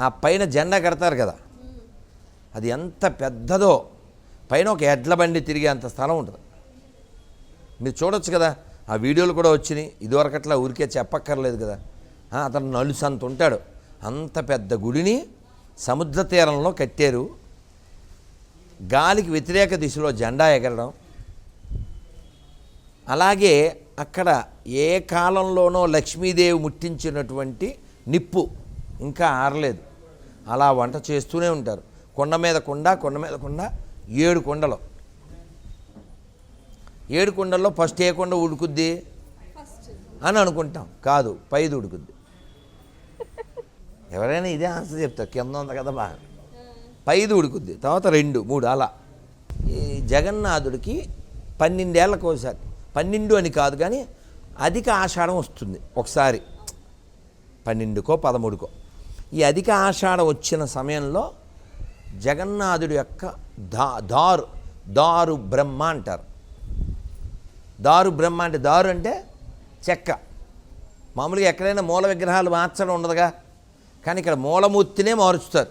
ఆ పైన జెండా కడతారు కదా. అది ఎంత పెద్దదో. పైన ఒక ఎడ్ల బండి తిరిగే అంత స్థలం ఉంటుంది. మీరు చూడొచ్చు కదా ఆ వీడియోలు కూడా వచ్చినాయి. ఇదివరకట్లా ఊరికే చెప్పక్కర్లేదు కదా. అతను నలుసు అంత ఉంటాడు. అంత పెద్ద గుడిని సముద్ర తీరంలో కట్టారు. గాలికి వ్యతిరేక దిశలో జెండా ఎగరడం. అలాగే అక్కడ ఏ కాలంలోనో లక్ష్మీదేవి ముట్టించినటువంటి నిప్పు ఇంకా ఆరలేదు. అలా వంట చేస్తూనే ఉంటారు. కొండ మీద కొండ కొండ మీద కొండ ఏడు కొండలు. ఏడు కొండల్లో ఫస్ట్ ఏ కొండ ఉడుకుద్ది? అని అనుకుంటాం. కాదు పైది ఉడుకుద్ది. ఎవరైనా ఇదే ఆన్సర్ చెప్తారు. కింద ఉంది కదా బాగా. పైది ఉడుకుద్ది. తర్వాత రెండు మూడు అలా. ఈ జగన్నాథుడికి పన్నెండేళ్ళకు ఒకసారి పన్నెండు అని కాదు కానీ అధిక ఆషాఢం వస్తుంది. ఒకసారి. పన్నెండుకో పదమూడుకో. ఈ అధిక ఆషాఢ వచ్చిన సమయంలో జగన్నాథుడి యొక్క దా దారు దారు బ్రహ్మ అంటారు. దారు బ్రహ్మ అంటే దారు అంటే చెక్క. మామూలుగా ఎక్కడైనా మూల విగ్రహాలు మార్చడం ఉండదుగా. కానీ ఇక్కడ మూలమూర్తినే మారుస్తారు.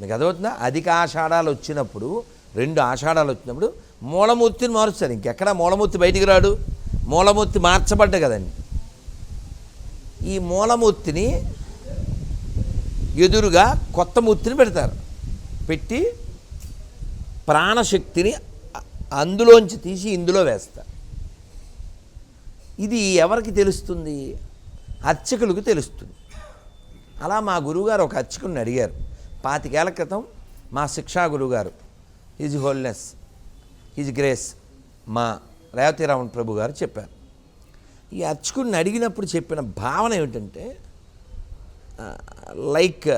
మీకు అదవుతుందా అధిక ఆషాఢాలు వచ్చినప్పుడు రెండు ఆషాఢాలు వచ్చినప్పుడు మూలమూర్తిని మారుస్తారు. ఇంకెక్కడ మూలమూర్తి బయటికి రాడు. మూలమూర్తి మార్చబడ్డ కదండి. ఈ మూలమూర్తిని ఎదురుగా కొత్త మూర్తిని పెడతారు. పెట్టి ప్రాణశక్తిని అందులోంచి తీసి ఇందులో వేస్తారు. ఇది ఎవరికి తెలుస్తుంది? అర్చకులకు తెలుస్తుంది. అలా మా గురువుగారు ఒక అర్చకుని అడిగారు. పాతికేళ్ళ క్రితం మా శిక్షా గురువుగారు హిజ్ హోల్నెస్ హిజ్ గ్రేస్ మా రేవతిరామన్ ప్రభు గారు చెప్పారు. ఈ అర్చకుడిని అడిగినప్పుడు చెప్పిన భావన ఏమిటంటే లైక్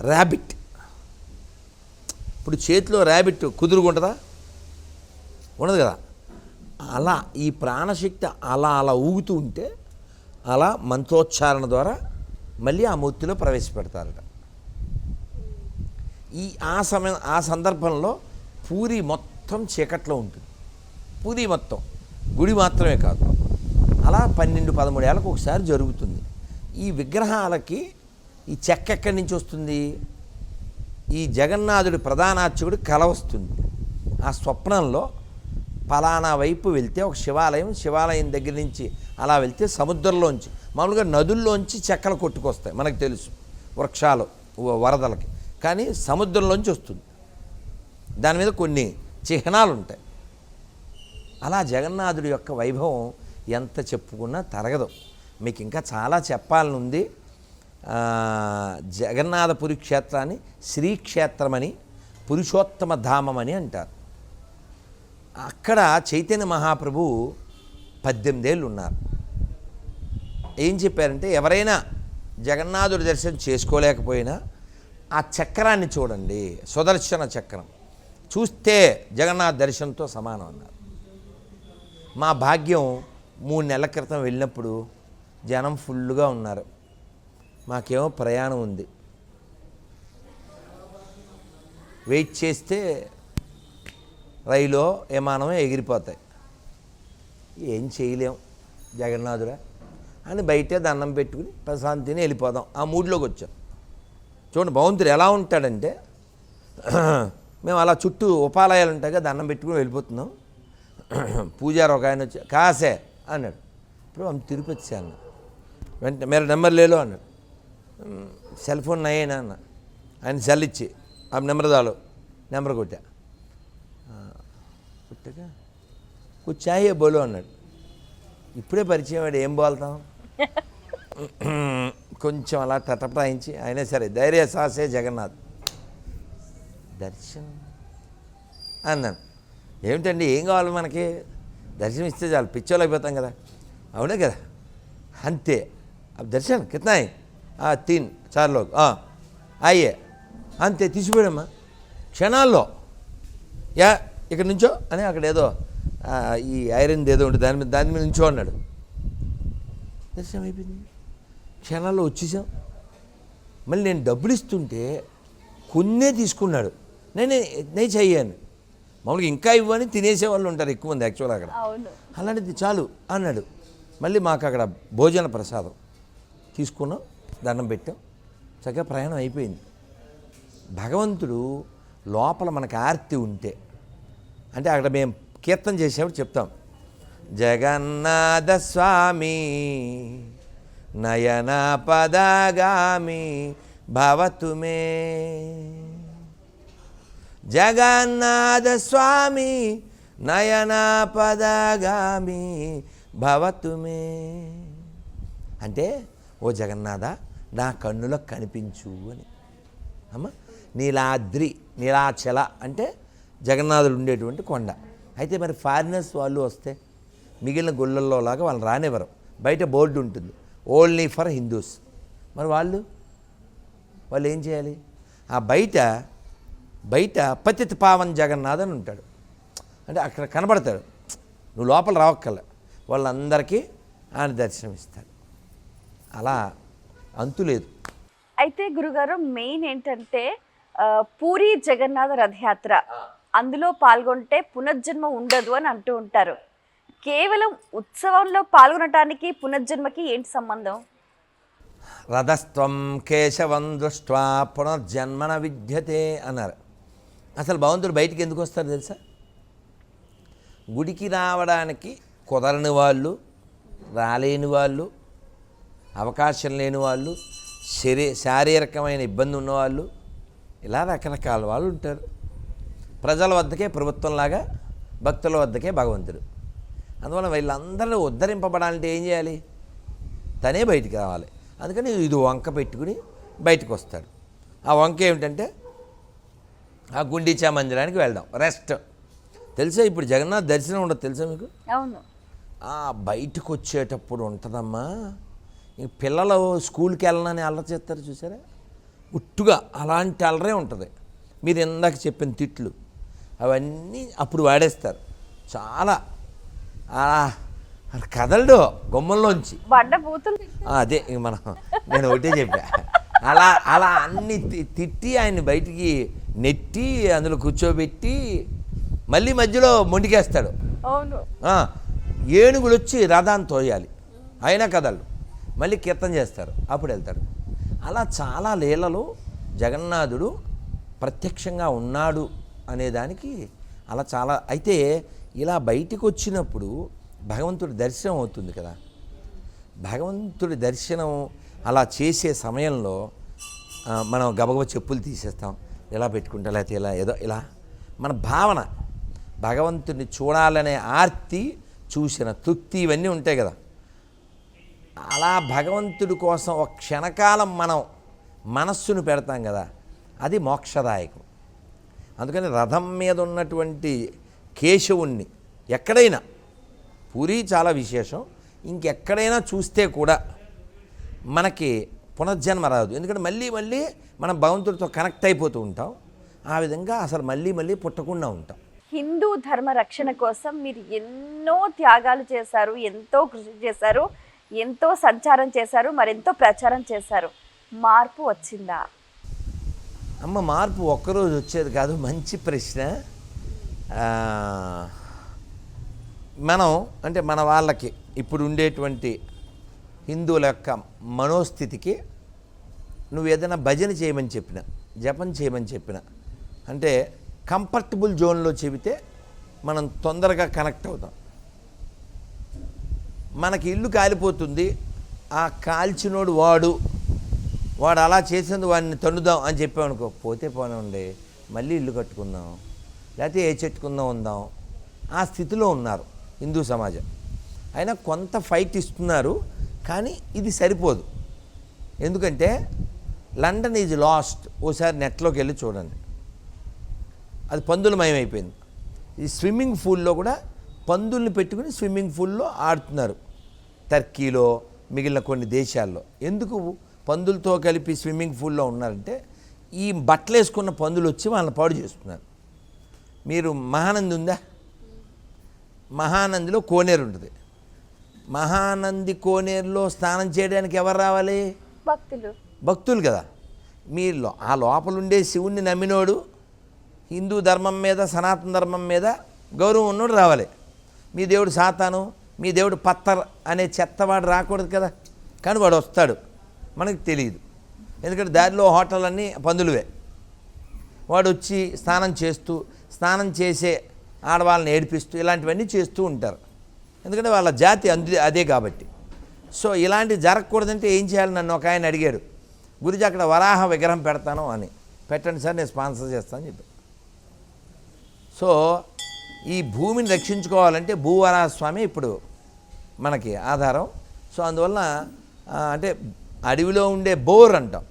ర్యాబిట్ ఇప్పుడు చేతిలో ర్యాబిట్ కుదురుకుంటుందా ఉండదు కదా. అలా ఈ ప్రాణశక్తి అలా అలా ఊగుతూ ఉంటే అలా మంత్రోచ్చారణ ద్వారా మళ్ళీ ఆ మూర్తిలో ప్రవేశపెడతారట. ఈ ఆ సమయం ఆ సందర్భంలో పూరి మొత్తం చీకట్లో ఉంటుంది. పూరి మొత్తం. గుడి మాత్రమే కాదు. అలా పన్నెండు పదమూడు ఏళ్ళకు ఒకసారి జరుగుతుంది. ఈ విగ్రహాలకి ఈ చెక్క ఎక్కడి నుంచి వస్తుంది? ఈ జగన్నాథుడి ప్రధానార్చకుడు కల వస్తుంది. ఆ స్వప్నంలో పలానా వైపు వెళ్తే ఒక శివాలయం శివాలయం దగ్గర నుంచి అలా వెళ్తే సముద్రంలోంచి మామూలుగా నదుల్లోంచి చెక్కలు కొట్టుకొస్తాయి మనకు తెలుసు వృక్షాలు వరదలకి. కానీ సముద్రంలోంచి వస్తుంది. దాని మీద కొన్ని చిహ్నాలు ఉంటాయి అలా జగన్నాథుడి యొక్క వైభవం ఎంత చెప్పుకున్నా తరగదు. మీకు ఇంకా చాలా చెప్పాలని ఉంది జగన్నాథపురి క్షేత్రాన్ని శ్రీక్షేత్రమని పురుషోత్తమ ధామమని అంటారు. అక్కడ చైతన్య మహాప్రభు పద్దెనిమిదేళ్ళు ఉన్నారు ఏం చెప్పారంటే ఎవరైనా జగన్నాథుడి దర్శనం చేసుకోలేకపోయినా ఆ చక్రాన్ని చూడండి సుదర్శన చక్రం. చూస్తే జగన్నాథ్ దర్శనంతో సమానం అన్నారు. మా భాగ్యం మూడు నెలల క్రితం వెళ్ళినప్పుడు జనం ఫుల్గా ఉన్నారు. మాకేమో ప్రయాణం ఉంది. వెయిట్ చేస్తే రైలు విమానం ఎగిరిపోతాయి. ఏం చేయలేం. జగన్నాథుడా అని బయటే దండం పెట్టుకుని ప్రశాంతిని వెళ్ళిపోదాం. ఆ మూడ్లోకి వచ్చాం. చూడండి భగవంతుడు ఎలా ఉంటాడంటే మేము అలా చుట్టూ ఉపాలయాలు ఉంటాయి దండం పెట్టుకుని వెళ్ళిపోతున్నాం. పూజారు ఒక ఆయన వచ్చి కాసే అన్నాడు. ఇప్పుడు ఆమె తిరుపతి సే అన్న వెంటనే మేర నెంబర్ లేదు అన్నాడు. సెల్ ఫోన్ నయేనా అన్న. ఆయన సెల్ ఇచ్చి ఆమె నెంబర్ దాలో నెంబర్ కొట్టా. కొట్టాక కూర్చాయే బోలు అన్నాడు. ఇప్పుడే పరిచయం వాడు ఏం బోల్తాం? కొంచెం అలా తటపటాయించి అయినా సరే ధైర్య సాసే జగన్నాథ్. దర్శనం? అన్నాను. ఏమిటండి? ఏం కావాలి మనకి? దర్శనం ఇస్తే చాలు పిచ్చోళ్ళు అయిపోతాం కదా అవునే కదా అంతే अब दर्शन कितना है हाँ तीन चार लोग हाँ आइए అంతే తీసిపోయాడమ్మా క్షణాల్లో యా ఇక్కడ నుంచో అని అక్కడ ఏదో ఆ, ఈ ఐరన్ ఏదో ఉంటుంది దాని మీద దాని మీద నుంచో అన్నాడు దర్శనం అయిపోయింది క్షణాల్లో వచ్చేసాం మళ్ళీ నేను డబ్బులు ఇస్తుంటే కొన్నే తీసుకున్నాడు నేను నేను చెయ్యాను మామూలుగా ఇంకా ఇవ్వని తినేసే వాళ్ళు ఉంటారు ఎక్కువ మంది యాక్చువల్ అక్కడ. అలాంటిది చాలు అన్నాడు. మళ్ళీ మాకు అక్కడ భోజన ప్రసాదం తీసుకున్నాం దండం పెట్టాం. చక్కగా ప్రయాణం అయిపోయింది. భగవంతుడు లోపల మనకు ఆర్తి ఉంటే అంటే అక్కడ మేము కీర్తన చేసేప్పుడు చెప్తాం. జగన్నాథ స్వామి నయన పదగామి భవతు మే జగన్నాథ స్వామి నయనాపదగామి పదగామి భవతు అంటే ఓ జగన్నాథ నా కన్నులకు కనిపించు అని. అమ్మ నీలాద్రి నీలాచల అంటే జగన్నాథుడు ఉండేటువంటి కొండ. అయితే మరి ఫారినర్స్ వాళ్ళు వస్తే మిగిలిన గుళ్ళల్లో లాగా వాళ్ళు రానివ్వరు. బయట బోర్డు ఉంటుంది ఓన్లీ ఫర్ హిందూస్. మరి వాళ్ళు వాళ్ళు ఏం చేయాలి? ఆ బయట బయట పతిత పావన్ జగన్నాథ్ అని ఉంటాడు. అంటే అక్కడ కనబడతాడు. నువ్వు లోపల రావక్కల వాళ్ళందరికీ ఆయన దర్శనం ఇస్తాడు అలా అంతు లేదు. అయితే గురుగారు మెయిన్ ఏంటంటే పూరి జగన్నాథ రథయాత్ర. అందులో పాల్గొంటే పునర్జన్మ ఉండదు అని అంటూ ఉంటారు. కేవలం ఉత్సవంలో పాల్గొనటానికి పునర్జన్మకి ఏంటి సంబంధం? రథస్త్వం కేశవం దృష్ట్వా పునర్జన్మన విద్యతే అన్నారు. అసలు భగవంతుడు బయటికి ఎందుకు వస్తారు తెలుసా? గుడికి రావడానికి కుదరని వాళ్ళు రాలేని వాళ్ళు అవకాశం లేని వాళ్ళు శరీ శారీరకమైన ఇబ్బంది ఉన్నవాళ్ళు ఇలా రకరకాల వాళ్ళు ఉంటారు. ప్రజల వద్దకే ప్రభుత్వంలాగా భక్తుల వద్దకే భగవంతుడు. అందువల్ల వీళ్ళందరూ ఉద్ధరింపబడాలంటే ఏం చేయాలి? తనే బయటికి రావాలి. అందుకని ఇది వంక పెట్టుకుని బయటకు వస్తాడు. ఆ వంక ఏమిటంటే ఆ గుండీచా మందిరానికి వెళ్దాం. రెస్ట్ తెలుసా ఇప్పుడు జగన్నాథ్ దర్శనం ఉండదు తెలుసా మీకు? అవును. ఆ బయటకు వచ్చేటప్పుడు ఉంటుందమ్మా పిల్లలు స్కూల్కి వెళ్ళనని అల్లరి చేస్తారు చూసారా? ఉట్టుగా అలాంటి అల్లరే ఉంటుంది. మీరు ఇందాక చెప్పిన తిట్లు అవన్నీ అప్పుడు వాడేస్తారు. చాలా. కదలడు గుమ్మంలోంచి. ఆ, అదే మనం నేను ఒకటే చెప్పా. అలా అలా అన్ని తిట్టి ఆయన్ని బయటికి నెట్టి అందులో కూర్చోబెట్టి మళ్ళీ మధ్యలో మొండికేస్తాడు. ఏనుగులు వచ్చి రథాన్ని తోయాలి. అయినా కదలు మళ్ళీ కీర్తన చేస్తారు. అప్పుడు వెళ్తాడు. అలా చాలా లీలలు జగన్నాథుడు ప్రత్యక్షంగా ఉన్నాడు అనేదానికి అలా చాలా అయితే ఇలా బయటికి వచ్చినప్పుడు భగవంతుడి దర్శనం అవుతుంది కదా. భగవంతుడి దర్శనం అలా చేసే సమయంలో మనం గబగబ చెప్పులు తీసేస్తాం. ఇలా పెట్టుకుంటా లేకపోతే ఇలా ఏదో ఇలా. మన భావన భగవంతుని చూడాలనే ఆర్తి చూసిన తృప్తి ఇవన్నీ ఉంటాయి కదా. అలా భగవంతుడి కోసం ఒక క్షణకాలం మనం మనస్సును పెడతాం కదా అది మోక్షదాయకం. అందుకని రథం మీద ఉన్నటువంటి కేశవుణ్ణి ఎక్కడైనా పూరి చాలా విశేషం ఇంకెక్కడైనా చూస్తే కూడా మనకి పునర్జన్మ రాదు. ఎందుకంటే మళ్ళీ మళ్ళీ మనం భగవంతుడితో కనెక్ట్ అయిపోతూ ఉంటాం. ఆ విధంగా అసలు మళ్ళీ మళ్ళీ పుట్టకుండా ఉంటాం. హిందూ ధర్మ రక్షణ కోసం మీరు ఎన్నో త్యాగాలు చేశారు ఎంతో కృషి చేశారు ఎంతో సంచారం చేశారు మరెంతో ప్రచారం చేశారు. మార్పు వచ్చిందా? అమ్మ మార్పు ఒక్కరోజు వచ్చేది కాదు. మంచి ప్రశ్న. మనం అంటే మన వాళ్ళకి ఇప్పుడు ఉండేటువంటి హిందువుల యొక్క మనోస్థితికి నువ్వు ఏదైనా భజన చేయమని చెప్పిన జపం చేయమని చెప్పిన అంటే కంఫర్టబుల్ జోన్లో చెబితే మనం తొందరగా కనెక్ట్ అవుతాం. మనకి ఇల్లు కాలిపోతుంది ఆ కాల్చినోడు వాడు వాడు అలా చేసింది వాడిని తన్నుదాం అని చెప్పామనుకో పోతే పోనండి మళ్ళీ ఇల్లు కట్టుకుందాం లేకపోతే ఏ చెట్టుకుందాం ఉందాం ఆ స్థితిలో ఉన్నారు హిందూ సమాజం. అయినా కొంత ఫైట్ ఇస్తున్నారు కానీ ఇది సరిపోదు. ఎందుకంటే లండన్ ఈజ్ లాస్ట్. ఓసారి నెట్లోకి వెళ్ళి చూడండి. అది పందులమయం అయిపోయింది. ఈ స్విమ్మింగ్ పూల్లో కూడా పందుల్ని పెట్టుకుని స్విమ్మింగ్ పూల్లో ఆడుతున్నారు. టర్కీలో మిగిలిన కొన్ని దేశాల్లో. ఎందుకు పందులతో కలిపి స్విమ్మింగ్ పూల్లో ఉన్నారంటే ఈ బట్టలు వేసుకున్న పందులు వచ్చి వాళ్ళని పాడు చేస్తున్నారు. మీరు మహానంది ఉందా? మహానందిలో కోనేరు ఉంటుంది. మహానంది కోనేరులో స్నానం చేయడానికి ఎవరు రావాలి? భక్తులు. భక్తులు కదా. మీరు లో- ఆ లోపల ఉండే శివుణ్ణి నమ్మినోడు హిందూ ధర్మం మీద సనాతన ధర్మం మీద గౌరవం ఉన్నోడు రావాలి. మీ దేవుడు సాతాను మీ దేవుడు పత్తర్ అనే చెత్తవాడు రాకూడదు కదా. కానీ వాడు వస్తాడు. మనకు తెలియదు ఎందుకంటే దారిలో హోటల్ అన్నీ పందులువే. వాడు వచ్చి స్నానం చేస్తూ స్నానం చేసే ఆడవాళ్ళని ఏడిపిస్తూ ఇలాంటివన్నీ చేస్తూ ఉంటారు. ఎందుకంటే వాళ్ళ జాతి అందు అదే కాబట్టి. సో ఇలాంటి జరగకూడదంటే ఏం చేయాలి? నన్ను ఒక ఆయన అడిగాడు గురించి అక్కడ వరాహ విగ్రహం పెడతాను అని. పెట్టండి సార్ నేను స్పాన్సర్ చేస్తాను చెప్పి సో ఈ భూమిని రక్షించుకోవాలంటే భూవరాహస్వామి ఇప్పుడు మనకి ఆధారం. సో అందువల్ల అంటే అడవిలో ఉండే బోర్ అంటాం.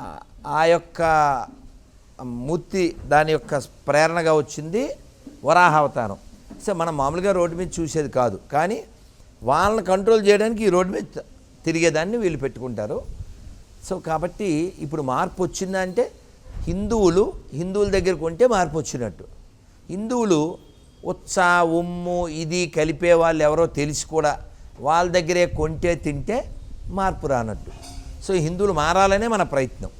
ఆ- ఆ యొక్క మూర్తి దాని యొక్క ప్రేరణగా వచ్చింది వరాహ అవతారం. సో మనం మామూలుగా రోడ్డు మీద చూసేది కాదు. కానీ వాళ్ళని కంట్రోల్ చేయడానికి ఈ రోడ్డు మీద తిరిగేదాన్ని వీళ్ళు పెట్టుకుంటారు. సో కాబట్టి ఇప్పుడు మార్పు వచ్చిందంటే హిందువులు హిందువుల దగ్గరకు ఉంటే మార్పు వచ్చినట్టు. హిందువులు ఉత్సా ఉమ్ము ఇది కలిపే వాళ్ళు ఎవరో తెలిసి కూడా వాళ్ళ దగ్గరే కొంటే తింటే మార్పు రానట్టు. సో హిందువులు మారాలనే మన ప్రయత్నం.